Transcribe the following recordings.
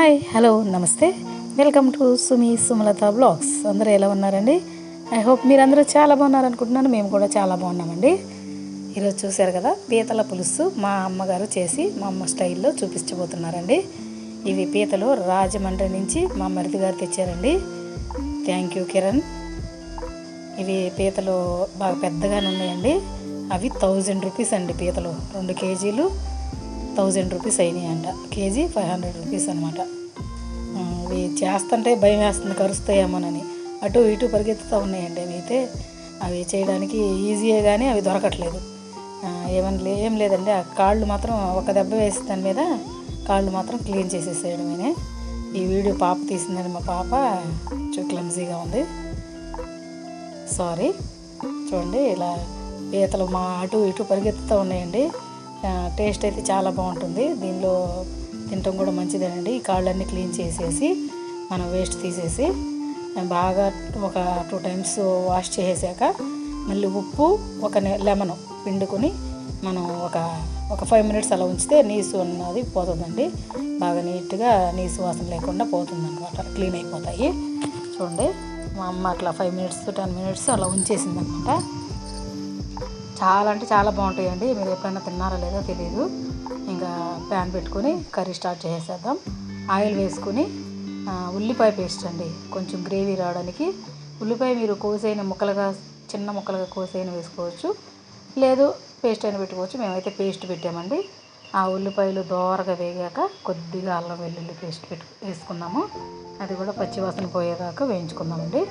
Hi hello నమస్తే. Welcome to Sumi Sumalatha blogs. అందరూ ఎలా ఉన్నారండి? ఐ హోప్ మీరందరూ చాలా బాగున్నారనుకుంటున్నాను. మేము కూడా చాలా బాగున్నామండి. ఈరోజు చూశారు కదా పీతల పులుసు మా అమ్మగారు చేసి మా అమ్మ స్టైల్లో చూపించబోతున్నారండి. ఇవి పీతలు రాజమండ్రి నుంచి మా మరిది గారు తెచ్చారండి. Thank you Kiran. ఇవి పీతలు బాగా పెద్దగానే ఉన్నాయండి. అవి థౌజండ్ రూపీస్ అండి పీతలు. రెండు కేజీలు. థౌజండ్ రూపీస్ అయినాయి అంట కేజీ ఫైవ్ హండ్రెడ్ రూపీస్ అనమాట ఇవి చేస్తుంటే భయం వేస్తుంది కరుస్తాయేమోనని. అటు ఇటు పరిగెత్తుతూ ఉన్నాయండి అవి అయితే. అవి చేయడానికి ఈజీయే కానీ అవి దొరకట్లేదు. ఏమని లే ఏం లేదండి. ఆ కాళ్ళు మాత్రం ఒక దెబ్బ వేసి దాని మీద కాళ్ళు మాత్రం క్లీన్ చేసేసేయడమేనే. ఈ వీడియో పాప తీసిందని మా పాప. క్లమ్జీగా ఉంది. సారీ. చూడండి ఇలా పీతలు మా అటు ఇటు పరిగెత్తుతూ ఉన్నాయండి. టేస్ట్ అయితే చాలా బాగుంటుంది. దీనిలో తినటం కూడా మంచిదేనండి. ఈ కాళ్ళన్నీ క్లీన్ చేసేసి మనం వేస్ట్ తీసేసి బాగా ఒక టూ టైమ్స్ వాష్ చేసేసాక మళ్ళీ ఉప్పు ఒక లెమన్ పిండుకొని మనం ఒక ఒక ఫైవ్ మినిట్స్ అలా ఉంచితే నీసు అన్నది పోతుందండి. బాగా నీట్గా నీసు వాసన లేకుండా పోతుంది అనమాట క్లీన్ అయిపోతాయి. చూడండి మా అమ్మ అట్లా ఫైవ్ మినిట్స్ టెన్ మినిట్స్ అలా ఉంచేసింది అనమాట చాలా అంటే చాలా బాగుంటాయండి. మీరు ఎప్పుడైనా తిన్నారో లేదో తెలియదు ఇంకా ప్యాన్ పెట్టుకొని కర్రీ స్టార్ట్ చేసేద్దాం. ఆయిల్ వేసుకుని ఉల్లిపాయ పేస్ట్ అండి. కొంచెం గ్రేవీ రావడానికి. ఉల్లిపాయ మీరు కోసైన ముక్కలుగా చిన్న ముక్కలుగా కోసైన వేసుకోవచ్చు. లేదు పేస్ట్ అయినా పెట్టుకోవచ్చు. మేమైతే పేస్ట్ పెట్టామండి. ఆ ఉల్లిపాయలు దోరగా వేగాక కొద్దిగా అల్లం వెల్లుల్లి పేస్ట్ పెట్టు వేసుకున్నాము. అది కూడా పచ్చివాసన పోయేదాకా వేయించుకుందామండి.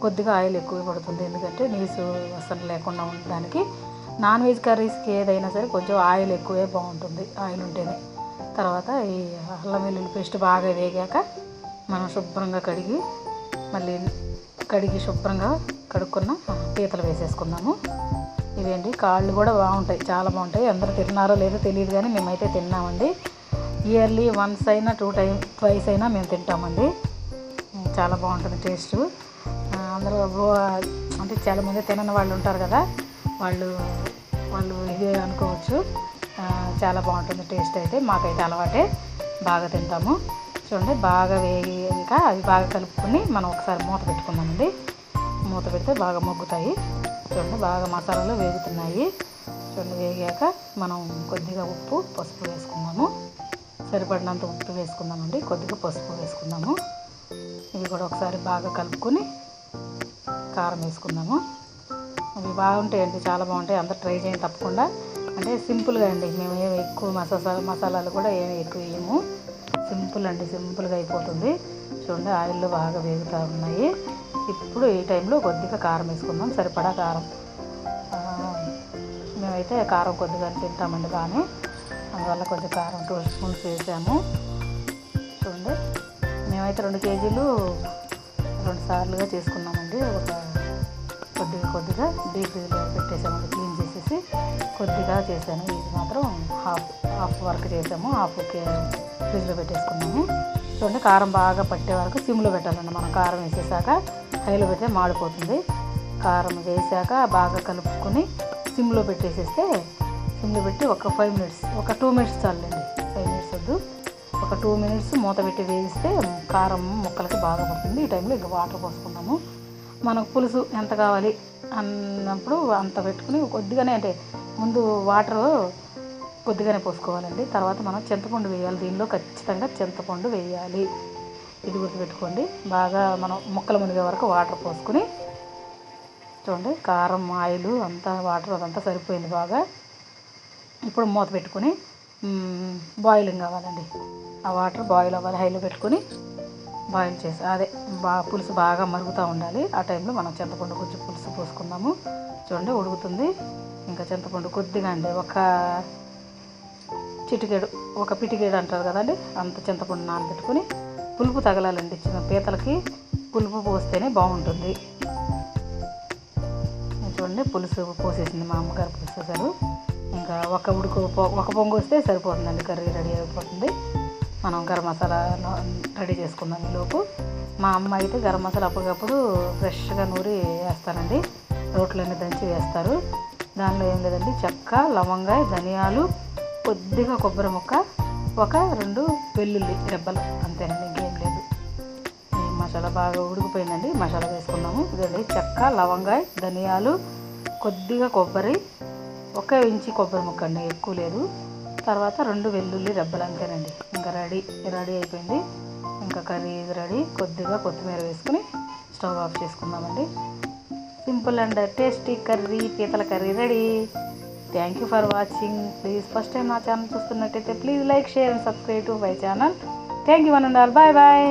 కొద్దిగా ఆయిల్ ఎక్కువ పడుతుంది. ఎందుకంటే నీసు వాసన లేకుండా ఉండడానికి నాన్ వెజ్ కర్రీస్కి ఏదైనా సరే కొంచెం ఆయిల్ ఎక్కువే బాగుంటుంది ఆయిల్ ఉంటేనే. తర్వాత ఈ అల్లం వెల్లుల్లి పేస్ట్ బాగా వేగాక మనం శుభ్రంగా కడిగి మళ్ళీ కడిగి శుభ్రంగా కడుక్కున్న పీతలు వేసేసుకుందాము. ఇవేంటి కాళ్ళు కూడా బాగుంటాయి చాలా బాగుంటాయి. అందరూ తిన్నారో లేదో తెలియదు కానీ మేమైతే తిన్నామండి. ఇయర్లీ వన్స్ అయినా టూ టైం ట్వైస్ అయినా మేము తింటామండి. చాలా బాగుంటుంది టేస్ట్. అందరూ అంటే చాలామంది తినని వాళ్ళు ఉంటారు కదా. వాళ్ళు వాళ్ళు ఇదే అనుకోవచ్చు. చాలా బాగుంటుంది టేస్ట్ అయితే. మాకైతే అలవాటే. బాగా తింటాము. చూడండి బాగా వేగాక అవి బాగా కలుపుకొని మనం ఒకసారి మూత పెట్టుకుందామండి. మూత పెడితే బాగా మొగ్గుతాయి. చూడండి బాగా మసాలాలు వేగుతున్నాయి. చూడండి వేగాక మనం కొద్దిగా ఉప్పు పసుపు వేసుకుందాము. సరిపడినంత ఉప్పు వేసుకుందామండి. కొద్దిగా పసుపు వేసుకుందాము. ఇవి కూడా ఒకసారి బాగా కలుపుకొని కారం వేసుకుందాము. అవి బాగుంటాయండి చాలా బాగుంటాయి. అందరు ట్రై చేయండి తప్పకుండా. అంటే సింపుల్గా అండి మేము ఏమి ఎక్కువ మసాలా మసాలాలు కూడా ఏమి ఎక్కువ వేయము సింపుల్ అండి సింపుల్గా అయిపోతుంది. చూడండి ఆయిల్లో బాగా వేగుతూ ఉన్నాయి. ఇప్పుడు ఈ టైంలో కొద్దిగా కారం వేసుకుందాం. సరిపడా కారం. మేమైతే కారం కొద్దిగా తింటామండి బాగానే. అందువల్ల కొంచెం కారం టూ స్పూన్స్ వేసాము. చూడండి మేమైతే రెండు కేజీలు రెండు సార్లుగా చేసుకున్నామండి. ఒక కొద్దిగా కొద్దిగా డీప్ పెట్టేసాము క్లీన్ చేసేసి కొద్దిగా చేశాను. ఇది మాత్రం హాఫ్ హాఫ్ వర్క్ చేసాము హాఫ్ ఫ్రిడ్జ్లో పెట్టేసుకున్నాము. చూడండి కారం బాగా పట్టే వరకు సిమ్లో పెట్టాలండి. మనం కారం వేసేసాక హైలో పెడితే మాడిపోతుంది. కారం వేసాక బాగా కలుపుకొని సిమ్లో పెట్టేసేస్తే సిమ్లో పెట్టి ఒక ఫైవ్ మినిట్స్ ఒక టూ మినిట్స్ చాలండి. ఫైవ్ మినిట్స్ వద్దు. ఒక టూ మినిట్స్ మూత పెట్టి వేయిస్తే కారం ముక్కలకి బాగా పడుతుంది. ఈ టైంలో ఇంకా వాటర్ పోసుకున్నాము మనకు పులుసు ఎంత కావాలి అన్నప్పుడు అంత పెట్టుకుని కొద్దిగానే అంటే ముందు వాటర్ కొద్దిగానే పోసుకోవాలండి. తర్వాత మనం చింతపండు వేయాలి. దీనిలో ఖచ్చితంగా చింతపండు వేయాలి. ఇది గుర్తుపెట్టుకోండి. బాగా మనం ముక్కలు మునిగే వరకు వాటర్ పోసుకుని చూడండి కారం ఆయిల్ అంతా వాటర్ అదంతా సరిపోయింది బాగా. ఇప్పుడు మూత పెట్టుకుని బాయిలింగ్ అవ్వాలండి. ఆ వాటర్ బాయిల్ అవ్వాలి. హైలో పెట్టుకుని బాయిల్ చేసి అదే బా పులుసు బాగా మరుగుతూ ఉండాలి. ఆ టైంలో మనం చింతపండు కొంచెం పులుసు పోసుకుందాము. చూడండి ఉడుకుతుంది. ఇంకా చింతపండు కొద్దిగా అండి ఒక చిటికేడు ఒక పిటికేడు అంటారు కదండి అంత చింతపండు నానబెట్టుకుని పులుపు తగలాలండి చిన్న పీతలకి. పులుపు పోస్తేనే బాగుంటుంది. చూడండి పులుసు పోసేసింది మా అమ్మగారు పులుసు ఇంకా ఒక ఉడుకు పొ- ఒక పొంగు వస్తే సరిపోతుందండి కర్రీ రెడీ అయిపోతుంది. మనం గరం మసాలా రెడీ చేసుకుందాం లోపు మా అమ్మ అయితే గరం మసాలా అప్పటికప్పుడు ఫ్రెష్గా నూరి వేస్తానండి. రోట్లన్నీ దంచి వేస్తారు. దానిలో ఏం లేదండి చెక్క లవంగాయ ధనియాలు కొద్దిగా కొబ్బరి ముక్క ఒక రెండు వెల్లుల్లి రెబ్బలు. అంతేనండి ఇంకేం లేదు. మసాలా బాగా ఉడికిపోయిందండి మసాలా వేసుకున్నాము. ఇదండి చెక్క లవంగాయ ధనియాలు కొద్దిగా కొబ్బరి ఒక ఇంచి కొబ్బరి ముక్క అండి ఎక్కువ లేదు. తర్వాత రెండు వెల్లుల్లి రెబ్బలు అంతేనండి ఇంకా రెడీ రెడీ అయిపోయింది. ఇంకా కర్రీ రెడీ. కొద్దిగా కొత్తిమీర వేసుకుని స్టవ్ ఆఫ్ చేసుకుందామండి. సింపుల్ అండ్ టేస్టీ కర్రీ పీతల curry ready. Thank you for watching please first time నా ఛానల్ చూస్తున్నట్టయితే please like share and subscribe to my channel thank you one and all bye bye